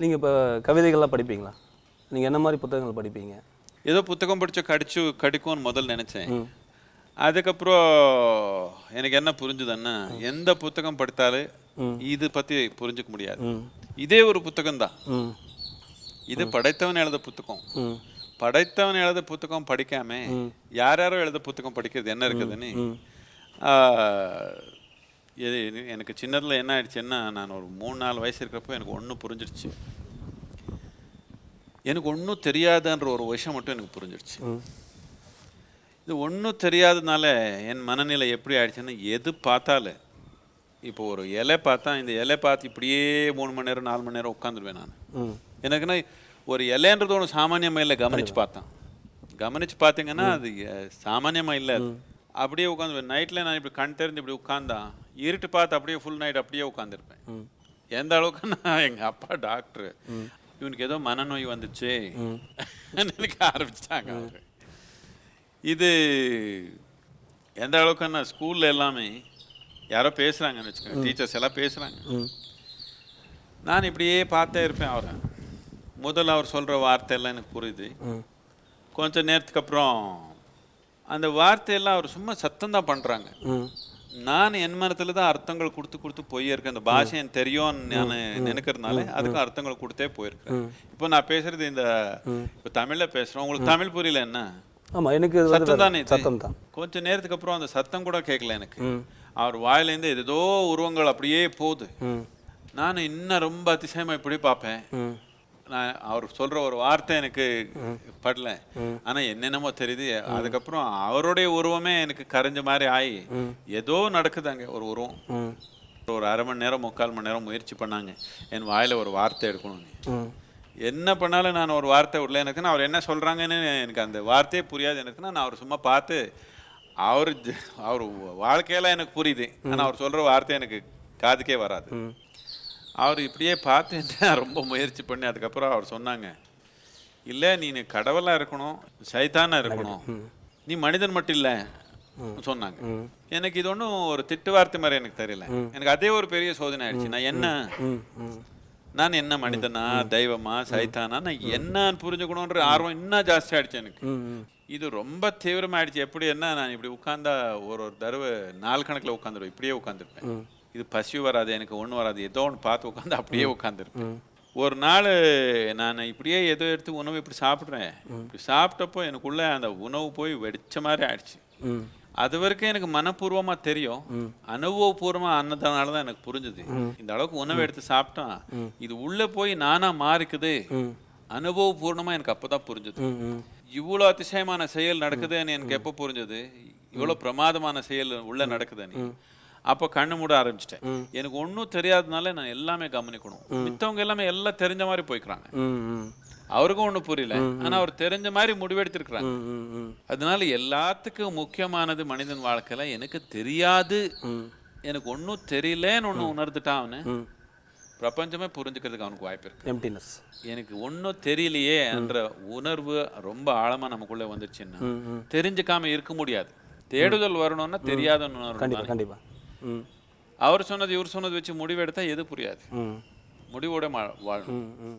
நீங்கள் இப்போ கவிதைகள்லாம் படிப்பீங்களா? நீங்கள் என்ன மாதிரி புத்தகங்கள் படிப்பீங்க? ஏதோ புத்தகம் படிச்சு கடிச்சு கடிக்கும்னு முதல்ல நினைச்சேன். அதுக்கப்புறம் எனக்கு என்ன புரிஞ்சுதுன்னா எந்த புத்தகம் படித்தாலும் இது பத்தி புரிஞ்சுக்க முடியாது. இதே ஒரு புத்தகம் தான். இது படைத்தவன் எழுத புத்தகம். படைத்தவன் எழுத புத்தகம் படிக்காம யார் யாரோ எழுத புத்தகம் படிக்கிறது என்ன இருக்குதுன்னு இது எனக்கு சின்னதுல என்ன ஆயிடுச்சுன்னா நான் ஒரு மூணு நாலு வயசு இருக்கிறப்போ எனக்கு ஒன்றும் புரிஞ்சிடுச்சு எனக்கு ஒன்றும் தெரியாதுன்ற ஒரு விஷயம் மட்டும் எனக்கு புரிஞ்சிடுச்சு இது ஒன்றும் தெரியாதனால என் மனநிலை எப்படி ஆயிடுச்சுன்னா எது பார்த்தாலும் இப்போ ஒரு இலை பார்த்தா இந்த இலை பார்த்து இப்படியே மூணு மணி நேரம் நாலு மணி நேரம் உட்காந்துருவேன் நான். எனக்குன்னா ஒரு இலைன்றது ஒன்று சாமானியமாக இல்லை கவனிச்சு பார்த்தேன். கவனிச்சு பார்த்தீங்கன்னா அது அஹ், சாமானியமா இல்லை. அப்படியே உட்காந்து நைட்டில் நான் இப்படி கண் தெரிஞ்சு இப்படி உட்காந்தா இருட்டு பார்த்து அப்படியே ஃபுல் நைட் அப்படியே உட்காந்துருப்பேன் எந்த அளவுக்கு நான் எங்கள் அப்பா டாக்டர் இவனுக்கு ஏதோ மனநோய் வந்துச்சு. நினைக்க ஆரம்பிச்சிட்டாங்க அவரு. இது எந்த அளவுக்குன்னா ஸ்கூல்ல எல்லாமே யாரோ பேசுகிறாங்கன்னு வச்சுக்கோங்க. டீச்சர்ஸ் எல்லாம் பேசுகிறாங்க நான் இப்படியே பார்த்தே இருப்பேன் அவரை. முதல்ல அவர் சொல்கிற வார்த்தையெல்லாம் எனக்கு புரியுது. கொஞ்ச நேரத்துக்கு அப்புறம் அந்த வார்த்தையெல்லாம் அவர் சும்மா சத்தம் தான் பண்ணுறாங்க நான் என் மனத்துல தான் அர்த்தங்கள் கொடுத்து கொடுத்து போயிருக்கேன். அந்த பாஷை எனக்கு தெரியும்னு நான் நினைக்கிறதுனால அதுக்கு அர்த்தங்கள் கொடுத்தே போயிருக்கேன். இப்போ நான் பேசுறது இந்த இப்போ தமிழ்ல பேசுறோம். உங்களுக்கு தமிழ் புரியல என்ன? ஆமாம் எனக்கு சத்தம் தானே? சத்தம் தான். கொஞ்ச நேரத்துக்கு அப்புறம் அந்த சத்தம் கூட கேட்கல எனக்கு. அவர் வாயிலேருந்து ஏதோ உருவங்கள் அப்படியே போகுது. நான் இன்னும் ரொம்ப அதிசயமா இப்படி பார்ப்பேன். நான் அவர் சொல்ற ஒரு வார்த்தை எனக்கு படல. ஆனா என்னென்னமோ தெரியுது. அதுக்கப்புறம் அவருடைய உருவமே எனக்கு கரைஞ்ச மாதிரி ஆகி ஏதோ நடக்குது அங்க ஒரு உருவம். ஒரு அரை மணி நேரம் முக்கால் மணி நேரம் முயற்சி பண்ணாங்க. என் வாயில ஒரு வார்த்தை எடுக்கணும்னு. என்ன பண்ணாலும் நான் ஒரு வார்த்தை விடல. எனக்குன்னா அவர் என்ன சொல்றாங்கன்னு எனக்கு அந்த வார்த்தையே புரியாது. எனக்குன்னா நான் அவர் சும்மா பார்த்து அவர் அவர் வாழ்க்கையெல்லாம் எனக்கு புரியுது. ஆனா அவர் சொல்ற வார்த்தை எனக்கு காதுக்கே வராது. அவர் இப்படியே பார்த்து நான் ரொம்ப முயற்சி பண்ணி அதுக்கப்புறம் அவர் சொன்னாங்க இல்லை நீ கடவுளா இருக்கணும் சைத்தானா இருக்கணும். நீ மனிதன் மட்டும் இல்லை. சொன்னாங்க. எனக்கு இது ஒன்றும் ஒரு திட்டு வார்த்தை மாதிரி எனக்கு தெரியல. எனக்கு அதே ஒரு பெரிய சோதனை ஆயிடுச்சு. நான் என்ன? நான் என்ன மனிதனா தெய்வமா சைத்தானா? நான் என்னன்னு புரிஞ்சுக்கணுன்ற ஆர்வம் இன்னும் ஜாஸ்தி ஆயிடுச்சு எனக்கு. இது ரொம்ப தீவிரமாயிடுச்சு. எப்படி என்ன? நான் இப்படி உட்கார்ந்தா ஒரு ஒரு தடவை நாள் கணக்குல உட்காந்துருவேன் இப்படியே உட்காந்துருப்பேன் இது பசி வராது எனக்கு ஒன்றும் வராது. ஏதோ ஒன்று பார்த்து உட்காந்து அப்படியே உட்காந்துருப்பேன். ஒரு நாள் நான் இப்படியே ஏதோ எடுத்து உணவு இப்படி சாப்பிட்றேன். இப்படி சாப்பிட்டப்போ எனக்குள்ள அந்த உணவு போய் வெடிச்ச மாதிரி ஆயிடுச்சு. அது வரைக்கும் எனக்கு மனப்பூர்வமா தெரியும். அனுபவபூர்வமா ஆனதுனால தான் எனக்கு புரிஞ்சுது. இந்த அளவுக்கு உணவு எடுத்து சாப்பிட்டா இது உள்ள போய் நானா மாறிக்குது. அனுபவபூர்ணமா எனக்கு அப்பதான் புரிஞ்சுது. ம் ம். இவ்வளோ அதிசயமான செயல் நடக்குதுன்னு எனக்கு எப்போ புரிஞ்சது? இவ்வளோ பிரமாதமான செயல் உள்ள நடக்குதுன்னு. அப்போ கண்ணு மூட ஆரம்பிச்சிட்டேன். எனக்கு ஒன்றும் தெரியாதனால நான் எல்லாமே கவனிக்கணும். மித்தவங்க எல்லாமே எல்லாம் தெரிஞ்ச மாதிரி போய்க்கிறாங்க. அவருக்கும் ஒன்றும் புரியல. ஆனா அவர் தெரிஞ்ச மாதிரி முடிவெடுத்திருக்கிறாங்க அதனால எல்லாத்துக்கும் முக்கியமானது மனிதன் வாழ்க்கையில எனக்கு தெரியாது. எனக்கு ஒன்றும் தெரியலன்னு ஒன்று உணர்ந்துட்டான் அவனு. பிரபஞ்சமே புரிஞ்சுக்கிறதுக்கு அவனுக்கு வாய்ப்பு இருக்கு. எம்டினஸ் எனக்கு ஒன்றும் தெரியலையே என்ற உணர்வு ரொம்ப ஆழமா நமக்குள்ள வந்துருச்சுன்னா தெரிஞ்சுக்காம இருக்க முடியாது. தேடுதல் வரணும்னா தெரியாதன்னு உணரணும் கண்டிப்பாக அவர் சொன்னது இவர் சொன்னது வச்சு முடிவெடுத்தா எது புரியாது. முடிவோட மா- வாழணும் ம் ம்.